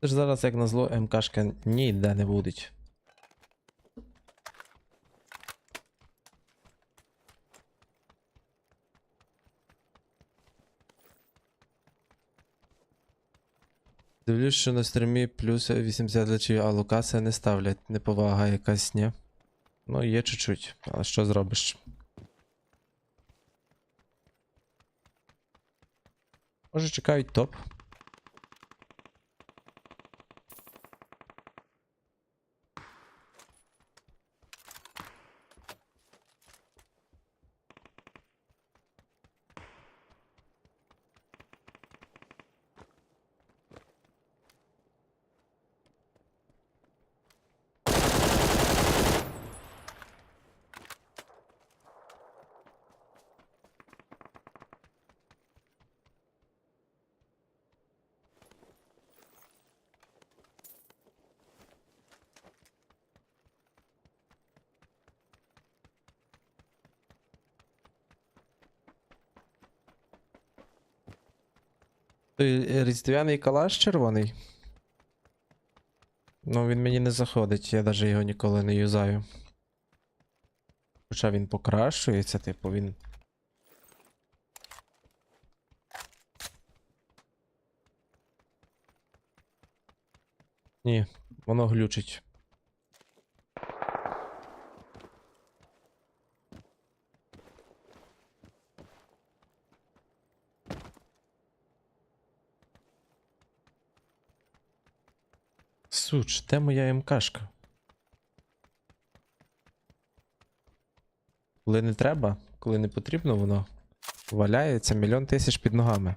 Це ж зараз, як назло, МКшка ніде не будуть. Дивлюсь, що на стрімі плюс 80 глядачів, а Лукаса не ставлять. Неповага якась, ні. Ну, є чуть-чуть, але що зробиш? Може чекають топ. Той е, різдвяний калаш червоний. Ну, він мені не заходить, я навіть його ніколи не юзаю. Хоча він покращується, типу, він. Ні, воно глючить. Суч, де моя МКшка? Коли не треба, коли не потрібно, воно валяється мільйон тисяч під ногами.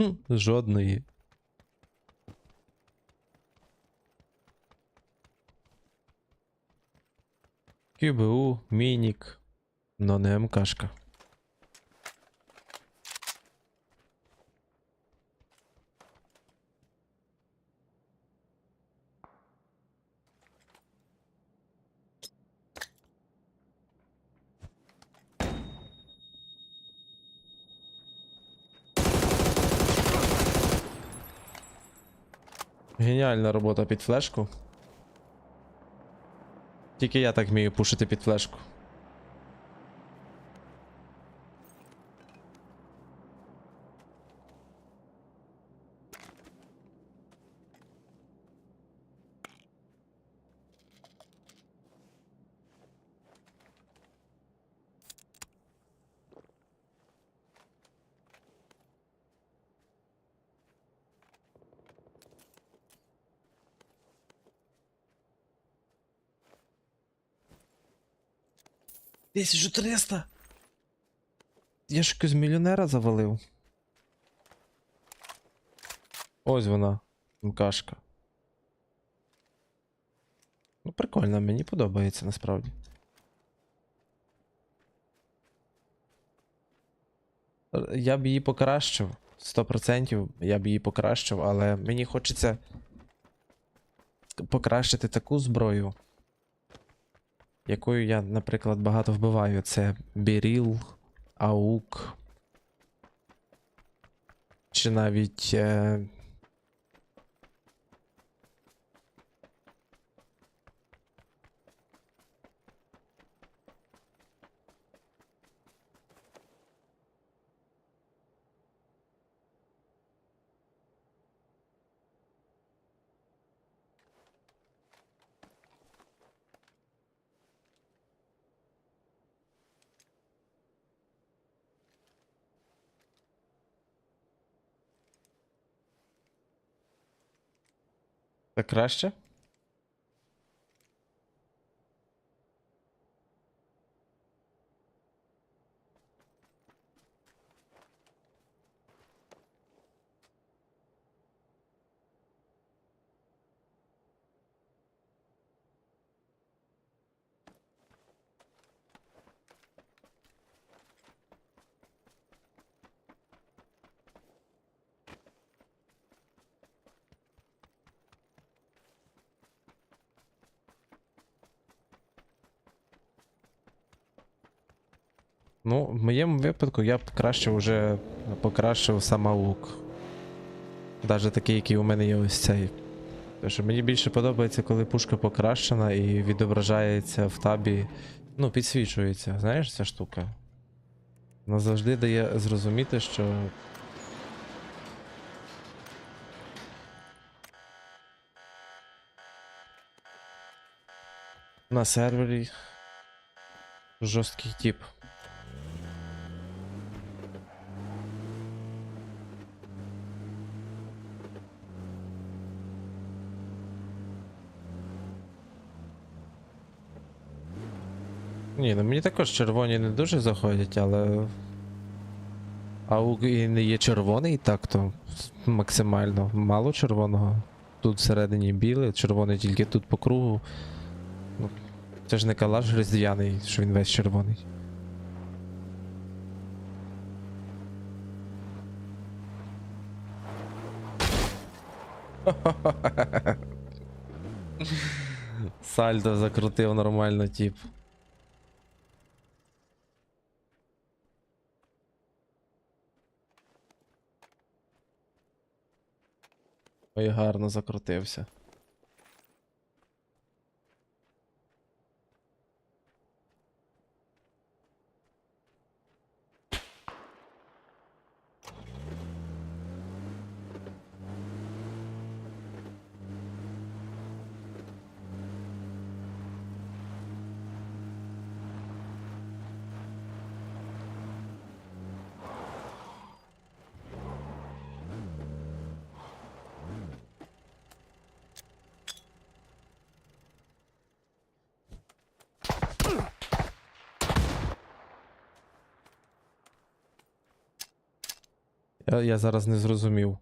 Хм, жодної. КБУ, Мінік, но не МКшка. Геніальна робота під флешку. Тільки я так вмію пушити під флешку. Тисячу триста! Я ж якось мільйонера завалив. Ось вона, МКшка. Ну, прикольно, мені подобається насправді. Я б її покращив. 100% я б її покращив, але мені хочеться покращити таку зброю, якою я, наприклад, багато вбиваю. Це Біріл, Аук. Чи навіть. Е... Це краще? Ну, в моєму випадку я б краще вже покращив самоук. Навіть такий, який у мене є ось цей. Тому що мені більше подобається, коли пушка покращена і відображається в табі. Ну, підсвічується. Знаєш ця штука? Вона завжди дає зрозуміти, що. На сервері жорсткий тип. Ні, ну мені також червоні не дуже заходять, але. Аук і не є червоний, так то максимально мало червоного. Тут всередині біле, червоний тільки тут по кругу. Ну, це ж не калаш різдвяний, що він весь червоний. Сальдо закрутив нормально, тип. Ой, гарно закрутився. Я, я зараз не зрозумів.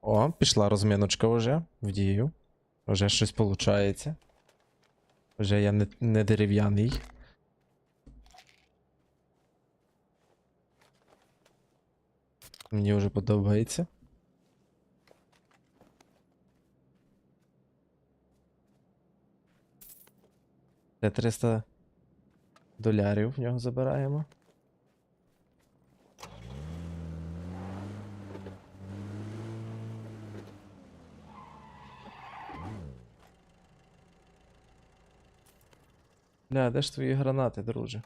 О, пішла розміночка вже в дію. Вже щось виходить. Вже я не, не дерев'яний. Мені вже подобається. Це 300 долярів в нього забираємо. Бля, де ж твої гранати, друже?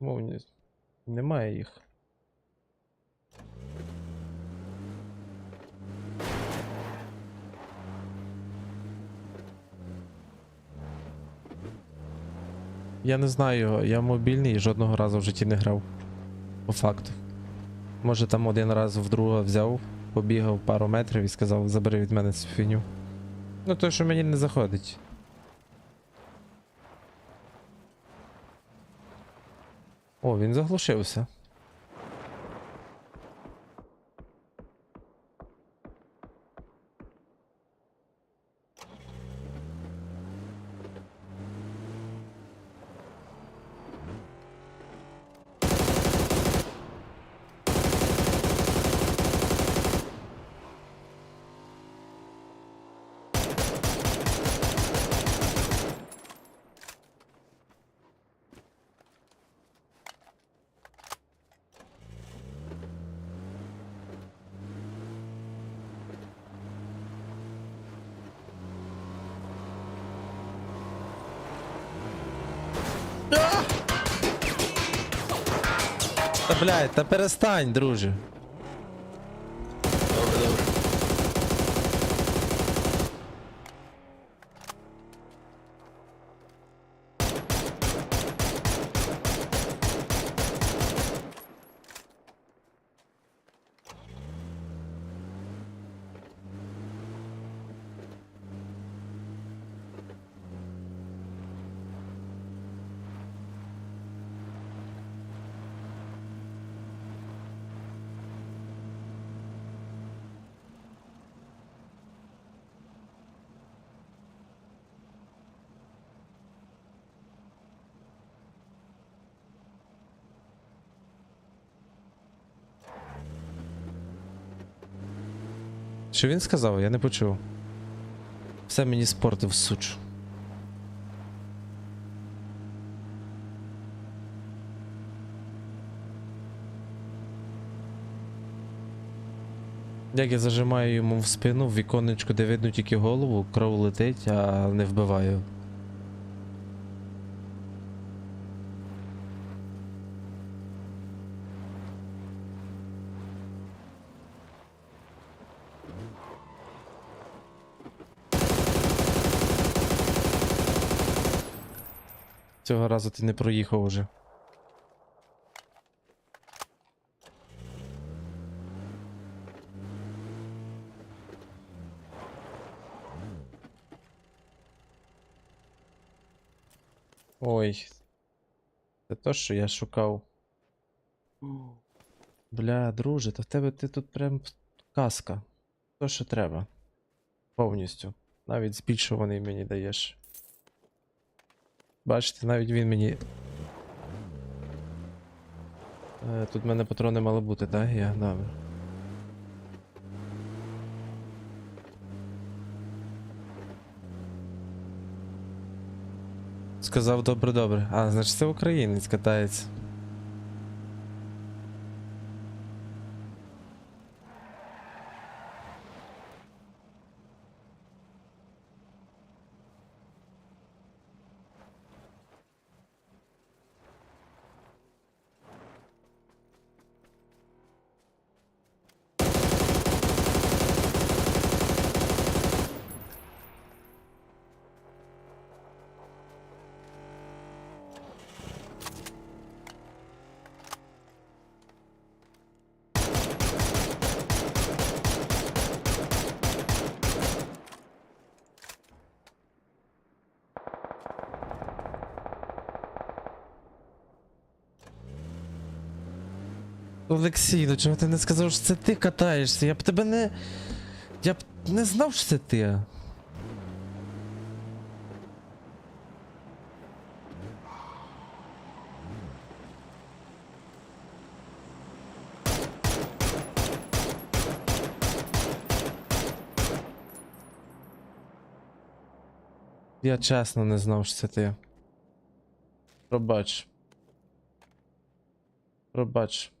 Мовні. Немає їх. Я не знаю, я мобільний і жодного разу в житті не грав. По факту. Може там один раз вдруге взяв, побігав пару метрів і сказав, забери від мене цю фіню. Ну то, що мені не заходить. О, він заглушився. Блядь, та перестань, друже. Що він сказав? Я не почув. Все мені спортив суч. Як я зажимаю йому в спину в віконечко, де видно тільки голову, кров летить, а не вбиваю. Разу ти не проїхав уже. Ой. Це то, що я шукав. Бля, друже, та в тебе ти тут прям казка. То, що треба. Повністю. Навіть збільшуваний мені даєш. Бачите, навіть він мені. Е, Тут в мене патрони мали бути, так? Я гнав. Сказав добре, добре. А, значить це українець катається. Олексій, ну чого ти не сказав, що це ти катаєшся? Я б тебе не. Я б не знав, що це ти. Я чесно не знав, що це ти. Пробач. Пробач.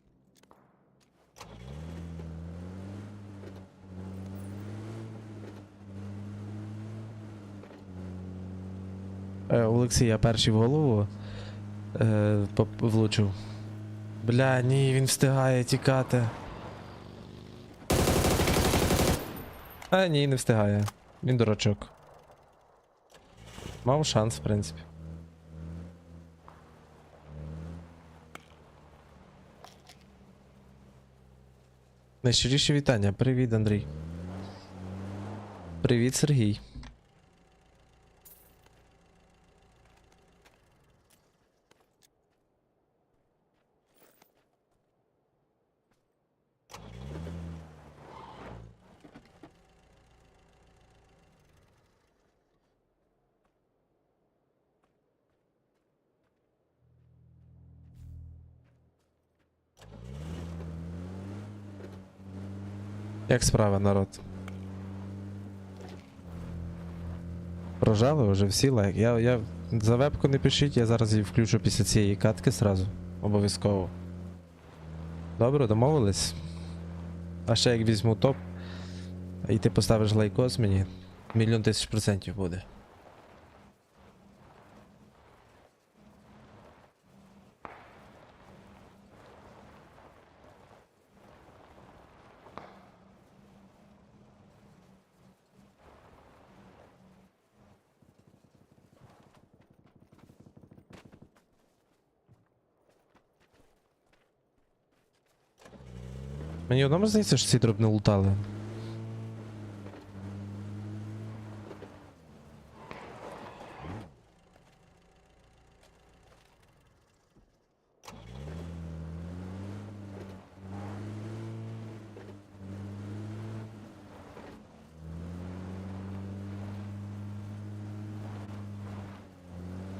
Е, Олексій, я перший в голову е, влучив. Бля, ні, він встигає тікати. А, ні, не встигає. Він дурачок. Мав шанс, в принципі. Найщиріші вітання. Привіт, Андрій. Привіт, Сергій. Як справа, народ? Прожали вже всі лайк. Я, я за вебку не пишіть, я зараз її включу після цієї катки сразу. Обов'язково. Добре, домовились. А ще як візьму топ, і ти поставиш лайкос мені, мільйон тисяч процентів буде. Мені одному здається, що ці дроп не лутали.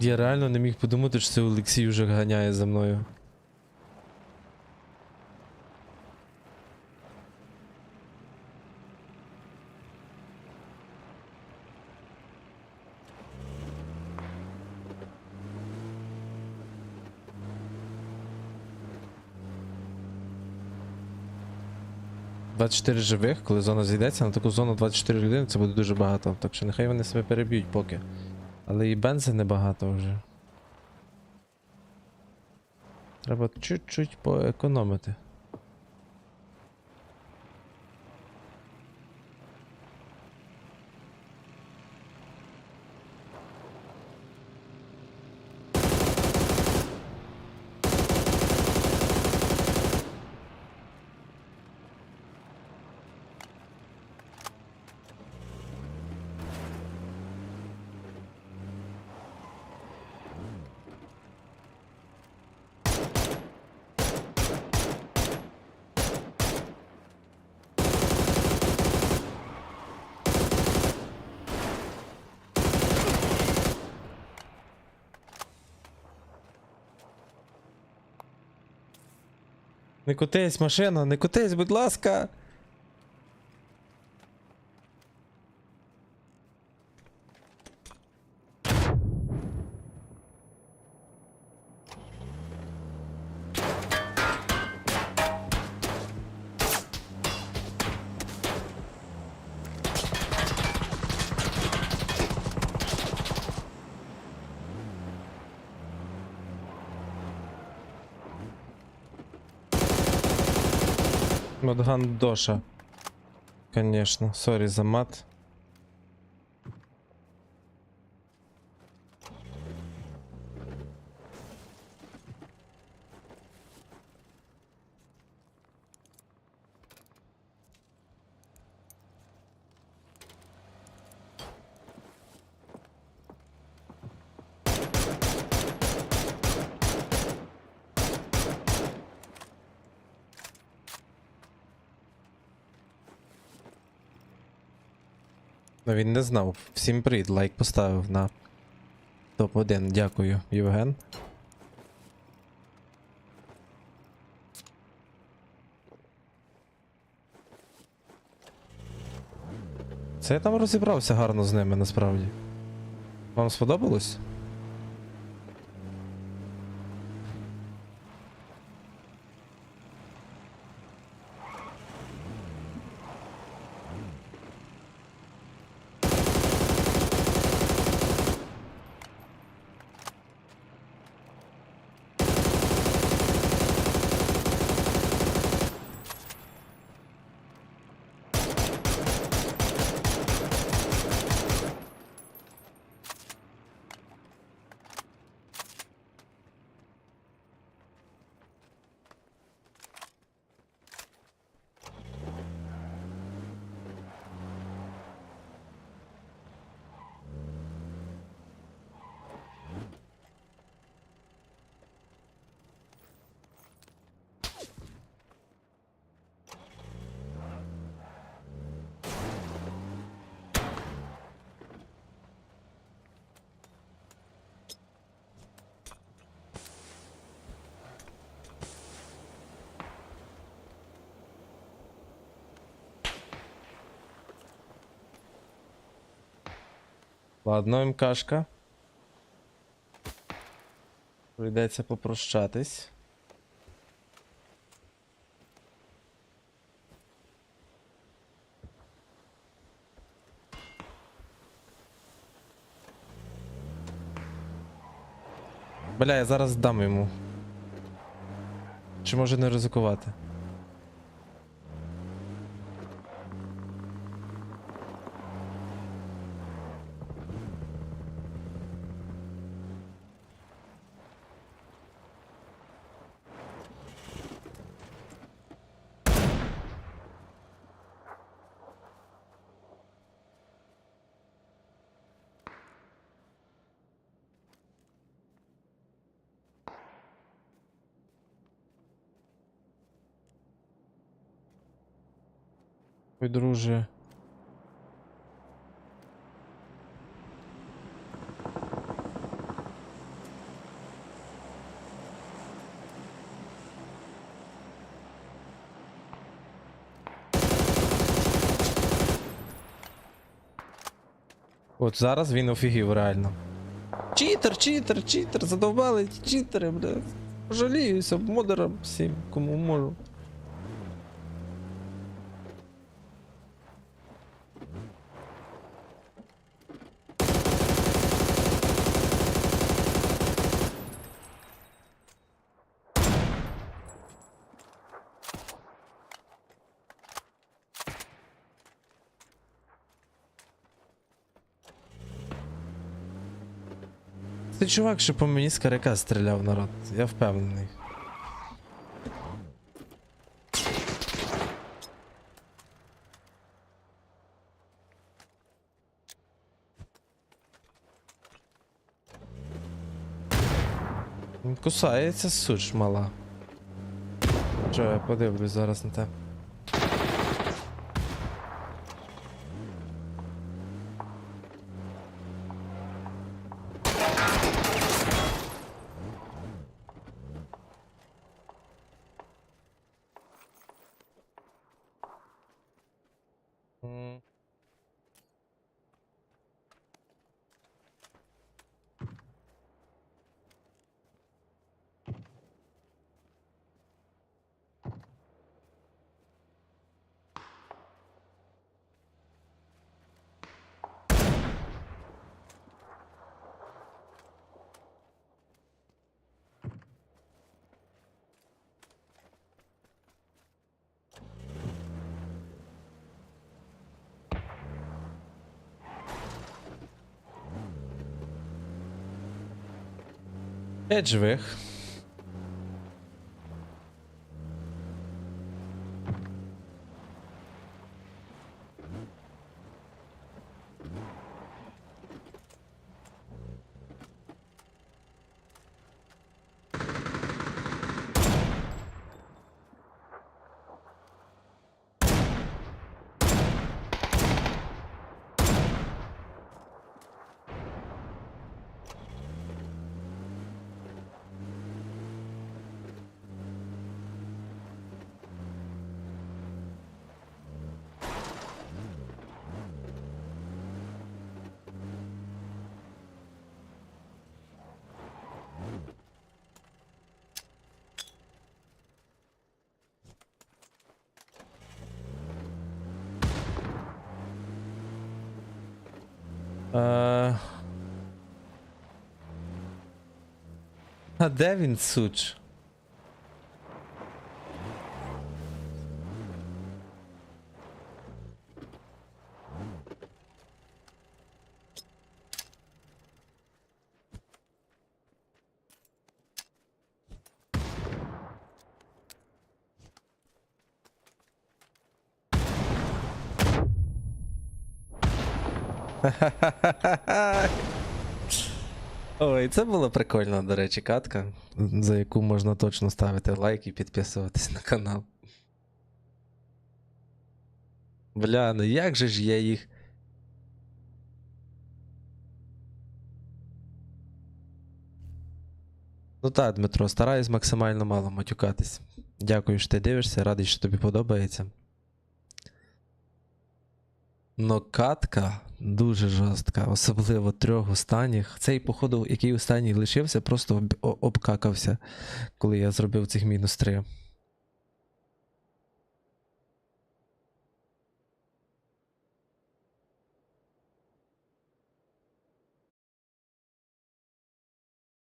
Я реально не міг подумати, що це Олексій вже ганяє за мною. 24 живих, коли зона зійдеться, на таку зону 24 людини це буде дуже багато. Так що нехай вони себе переб'ють поки. Але і бензи небагато вже. Треба чуть-чуть поекономити. Не кутись, машина, не кутись, будь ласка. Модган Доша. Конечно, Сори за мат. Ну він не знав. Всім привіт, лайк поставив на топ-1. Дякую, Євген. Це я там розібрався гарно з ними насправді. Вам сподобалось? Ладно, МКшка. Прийдеться попрощатись. Бля, я зараз дам йому. Чи може не ризикувати? Ой, друже. От зараз він офігів реально. Читер, читер, читер, задовбали читери, бля. Жаліюся модерам всім, кому можу. Ти чувак, що по мені з каряка стріляв народ. Я впевнений. Кусається суч мала. Що, я подивлюсь зараз на те. 嗯。Edgeweg. А де він суч? Ой, це було прикольно, до речі, катка, за яку можна точно ставити лайк і підписуватись на канал. Бля, ну як же ж я їх. Ну так, Дмитро, стараюсь максимально мало матюкатись. Дякую, що ти дивишся, радий, що тобі подобається. Но катка дуже жорстка, особливо трьох останніх. Цей, походу, який останній лишився, просто обкакався, коли я зробив цих мінус три.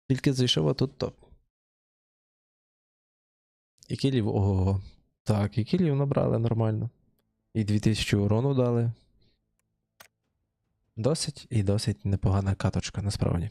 Тільки зайшов, а тут топ. І кілів, ого. Так, і кілів набрали нормально. І 2000 урону дали. Досить і досить непогана каточка, насправді.